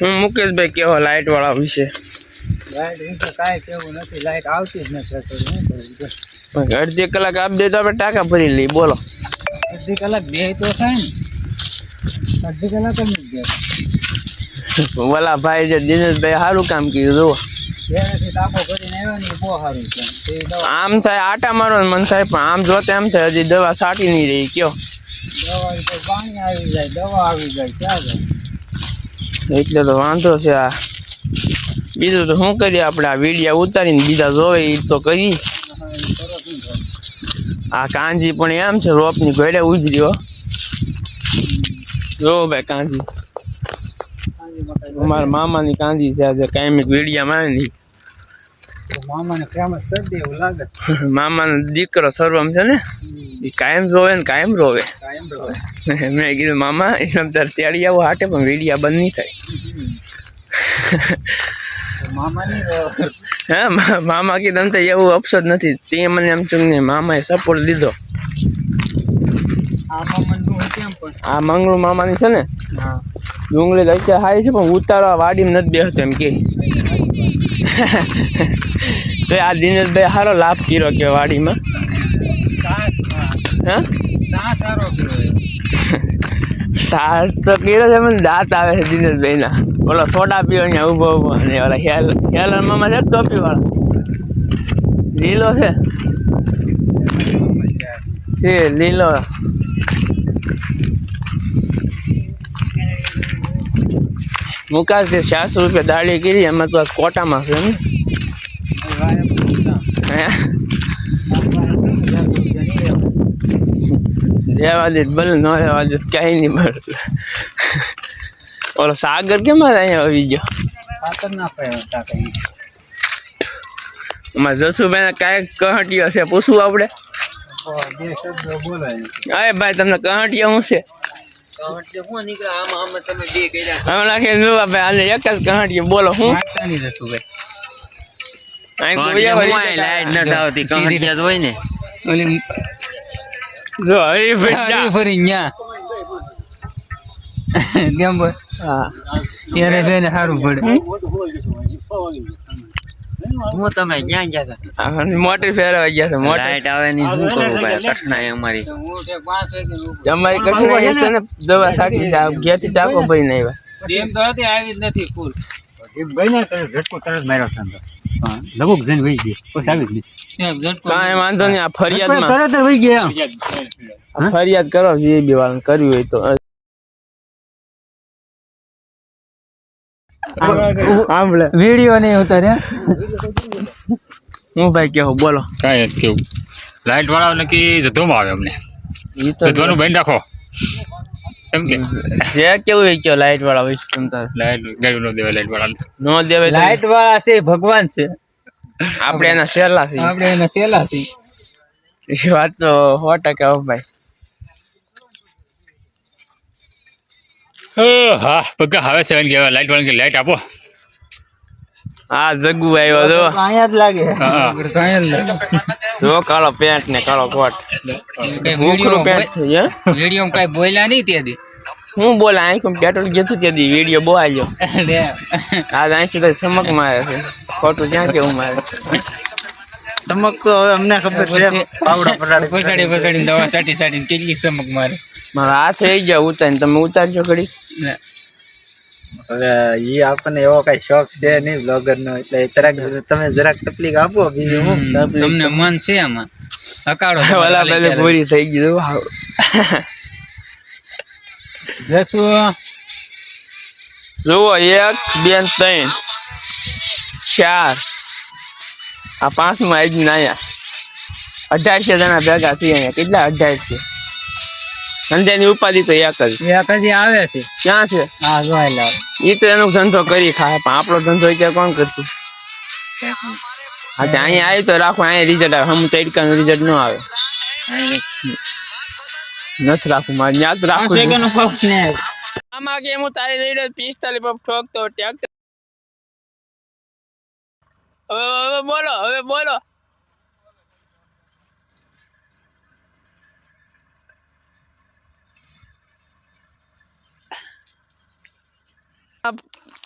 હું મુકેશભાઈ કેવો લાઇટ વાળા વિશે અડધી કલાક આપી દે તો આપણે ટાંકા ભરી લઈએ બોલો. અડધી કલાક બે તો થાય ને. અડધી કલાક જ ગયા ભાઈ જે દિનેશભાઈ સારું કામ કર્યું જુઓ. છે. આમ થાય આટા મારો મન થાય પણ આમ જોતે એમ થાય હજી દવા સાટી નહીં રહી કયો. દવા પાણી આવી જાય દવા આવી જાય ક્યાં જાય? એટલે તો વાંધો છે આ. બીજું તો શું કરીએ આપણે? આ વિડીયા ઉતારીને બીજા જોવે એ તો કરી. હા. આ કાંજી પણ એમ છે, રોપની ઘોડે ઉજર્યો જો ભાઈ કાંજી અમારા મામાની કાંજી છે આજે કાયમિક વિડીયામાં આવે ને તો મામાને ફેમસ કરી દે એવું લાગે મામાનો દીકરો સર્વમ છે ને એ કાયમ રોવે ને કાયમ રોવે. કાયમ રોવે. મેં કીધું મામા એ સમજાર તેડી આવો હાટે પણ વીડિયા બંધ નહીં થાય. મામાની હા મામા કીધું તો એવું અપસર નથી. તે મને એમ છું ને મામાએ સપોર્ટ દીધો. આ મંગળું મામાની છે ને ડુંગળી લઈ હાય છે પણ ઉતારવા વાડીમાં નથી બેસતો એમ કે. તો આ દિનેશભાઈ સારો લાભ કર્યો કે વાડીમાં? સાસ તો કર્યો છે, પણ દાંત આવે છે દિનેશભાઈના. ઓલો સોડા પીવો અહીંયા ઊભો ઊભો અને ઓલા હેલ મામા છે ટોપી વાળા. લીલો છે. છે, લીલો. મુકાશ કે ચારસો રૂપિયા દાળી કરી એમાં તો કોટામાં છે ને. રહેવા દે ભલે ન રહેવા દે ક્યાંય નહીં ભલે. ઓલો સાગર કેમ અહીંયા આવી ગયો? અમારે જસુભાઈ કાંઈક કહટીયો છે પૂછવું આપણે? અરે ભાઈ તમને કહટીયો શું છે? હું નીકળે આમાં આમાં તમે બે કર્યા અમે લાગે જોવા ભાઈ આજે એક જ બોલો હું? મારતા નહીં ભાઈ લાઈટ નથી આવતી હોય ને. ઓલી જો હરી બેટા ફરી ન્યા. કેમ બોલ. હા ત્યારે બેને સારું પડે. હું તમે ક્યાં ગયા હતા? મોટી ફેરવા ગયા છે મોટી. લાઈટ આવે ની શું કરવું ભાઈ? કઠણાઈ અમારી. અમારી કઠણાઈ છે ને દવા સાટી છે આ ઘેરથી ટાંકો ભાઈ નહીં એમ તો હતી આવી જ નથી ફૂલ. ઝટકો તરત માર્યો છે લગભગ જઈને વહી ગયો. પછી આવી જ. કાંઈ વાંધો નહીં આ ફરિયાદ તરત વહી ગયા. ફરિયાદ કરો જે બી વાળાને કરવી હોય તો. સાંભળે વીડિયો નહીં ઉતારે હું ભાઈ કેવો બોલો. કાંઈ નથી કેવું. લાઇટ વાળા નક્કી જથ્થોમાં આવે અમને. એ તો બંધ રાખો એમ કે? જે કેવું હોય કયો લાઈટ વાળા હોય તમ તારે. લાઇટ ગાયું નો દેવાય લાઇટ નો વાળા છે ભગવાન છે. આપણે એના સહેલા છે આપણે એના સેલા છે એ વાત તો સો ટકા ભાઈ. હા, હા હવે સેવન કહેવાય. લાઇટ વાળા કે લાઇટ આપો. આ જગુ આવ્યો જો. અહીંયા જ લાગે. જો કાળો પેન્ટ ને કાળો કોટ મુખરું પેન્ટ થઈ હે વીડિયો કઈ બોલ્યા નહીં તેથી હું બોલે આંખું પેટ્રોલ ગયું તેથી વીડિયો બહુ આ આજ આંખી તો ચમક મારે છે. ખોટું ક્યાં કેવું મારે ચમક તો હવે અમને ખબર છે. પાવડા પટાડી પછાડી પછાડી દવા સાટી સાટી કેટલી ચમક મારે. મારા હાથ થઈ ગયા ઉતારીને તમે ઉતારજો ઘડી હવે ઈ આપણને એવો કઈ શોખ છે નહીં બ્લોગર નો એટલે જરાક તમે જરાક તકલીફ આપો બીજું હું? તમને મન છે આમાં? અકાળો ઓલા પેલે પૂરી થઈ ગઈ વાવ જસુ જુઓ એક બે ત્રણ ચાર. આ પાંચમાં આવી ને અહીંયા અઢારસો જણા ભેગા છીએ અહીંયા. કેટલા? અઢારસો. સંધ્યાની ઉપાધિ તો એક જ. એક જ આવે છે. ક્યાં છે? હા જોઈ લાવ એ તો એનો ધંધો કરી ખાય. પણ આપણો ધંધો અત્યારે કોણ કરશે? હા અહીંયા આવી તો રાખો અહીંયા રિઝલ્ટ આવે. હમ તડકાનું રિઝલ્ટ ન આવે. નથી રાખવું મારે ત્યાં તો રાખવું આમાં કે હું તારી લઈ પિસ્તાલીસ પગ ઠોકતો ટ્રેક્ટર હવે હવે બોલો હવે બોલો.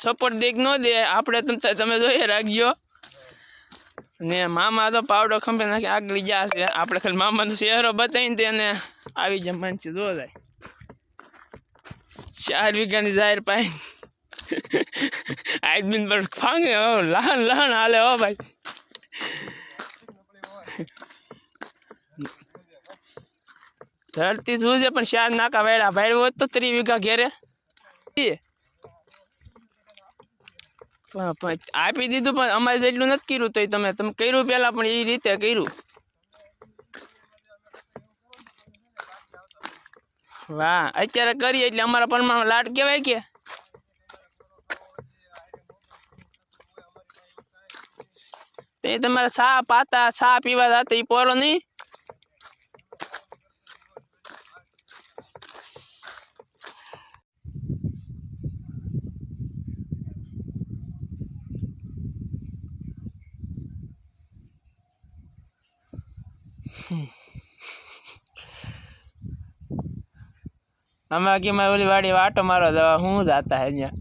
સપોર્ટ દેખ ન દે, આપણે તમ જોઈએ રાખજો. ને મામા તો પાવડો ખંભે નાખે આગળ છે. આપણે ખાલી મામાનો ચહેરો બતાવીને તેને આવી જમવાનું છે, જો જાય ચાર વીઘાની જાહેર પાઈ. આદમીન પર ફાંગે, હો. લહન લહન હાલે, હો, ભાઈ. ધરતી શું છે પણ શાર નાકા વેડા ભાઈ હોત તો ત્રી વીઘા ઘેરે. આપી દીધું પણ અમારે જેટલું નથી કર્યું તોય તમે તમે કર્યું પહેલાં પણ એ રીતે કર્યું. વાહ, અત્યારે કરીએ એટલે અમારા પરમાં લાડ કહેવાય કે? તે તમારે ચા, પાતા, ચા પીવા જાતે એ પોરો નહીં. અમે કે મારી ઓલી વાડી વાટો મારો દવા હું જાતા હે અહીંયા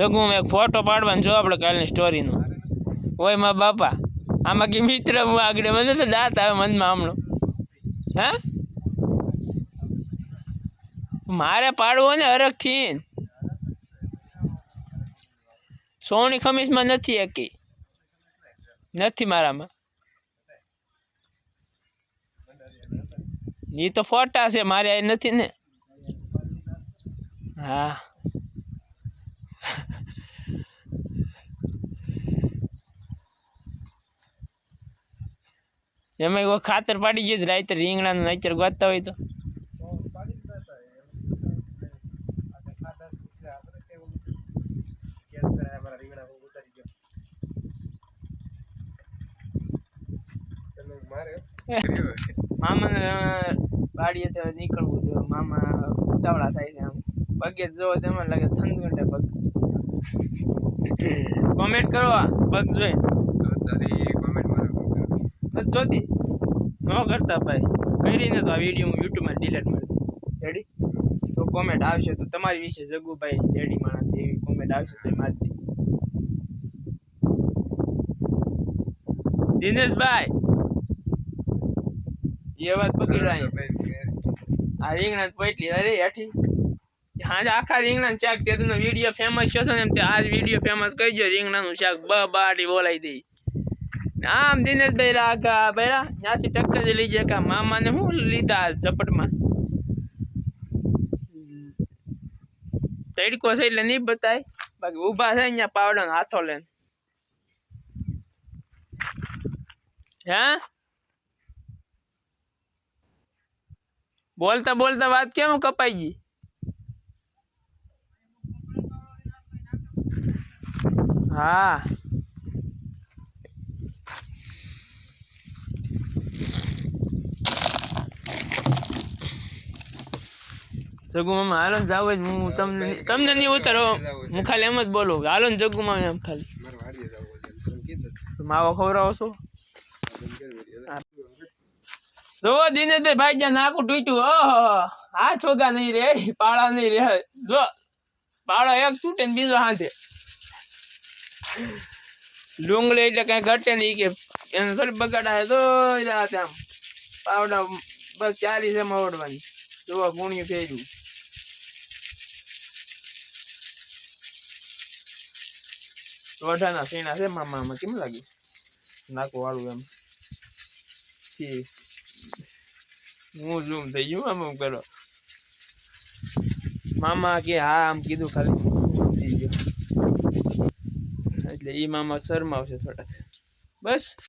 જગું એક ફોટો પાડવાનો જો આપણે કાલની સ્ટોરીનો ઓય મા બાપા, આમાં કે મિત્ર હું આગળ, મને તો દાંત આવે મનમાં હમણો. હે? મારે પાડવો ને અરગથી સોની ખમીસમાં નથી એકી. નથી મારામાં. એ તો ફોટા છે, મારે નથી ને. હા. એમાં કોઈ ખાતર પાડી ગયું રાતે રીંગણાનું નાચર ગોતતા હોય તો. મામાને વાડીએ તો નીકળવું છે, મામા ઉતાવળા થાય છે આમ. પગે જોવો તેમાં લાગે થંદગંડે પગ. કોમેન્ટ કરો પગ જોઈ તો જોતી ન કરતા ભાઈ. કરીને તો આ વીડિયો હું યુટ્યુબમાં ડિલીટ મારી રેડી તો કોમેન્ટ આવશે તો તમારી વિશે જગુભાઈ રેડી માણસ, એવી કોમેન્ટ આવશે તો એ મારી દેજો. દિનેશભાઈ! એ વાત પકડાય આ રીંગણા પોટલી અરે હેઠી. હા આખા રીંગણા શાક. તે વીડિયો ફેમસ થશે ને એમ તે આ વીડિયો ફેમસ કહી દો રીંગણાનું શાક. બ, બાટી બોલાવી દઈ આમ દિનેશભાઈ રાખા ભાઈ ત્યાંથી ટક્કર જ લઈ જાય કા મામાને શું લીધા ઝપટમાં? તડકો છે એટલે નહીં બતાય. બાકી ઊભા છે અહીંયા પાવડાનો હાથો લઈને. હે? બોલતા બોલતા વાત કેમ કપાઈ ગઈ? હા. જગુ મામા હાલો ને જાવ જ હું તમને તમને નહીં ઉતારો હું ખાલી એમ જ બોલું હાલો ને જગુ મામા એમ ખાલી. માવો ખવડાવો છો? જોવો દિનેશભાઈ ભાઈ જ્યાં નાકું તૂટ્યું ઓહો આ છોકા નહીં રે પાળા નહીં રે. જો પાળો એક તૂટે ને બીજો હાથે ડુંગળી એટલે કઈ ઘટે નહીં કે એને થોડી બગાડાય તો રાત આમ પાવડા બસ ચાલીસ છે આવડવાની. જોવા ગુણ્યું ફેર્યું રોઢાના સીણા છે મામામાં કેમ લાગ્યું નાકો વાળું એમ હું ઝૂમ થઈ ગયું આમ કરો મામા કે હા આમ કીધું ખાલી સમજી ગયો એટલે એ મામા શરમાવશે થોડાક બસ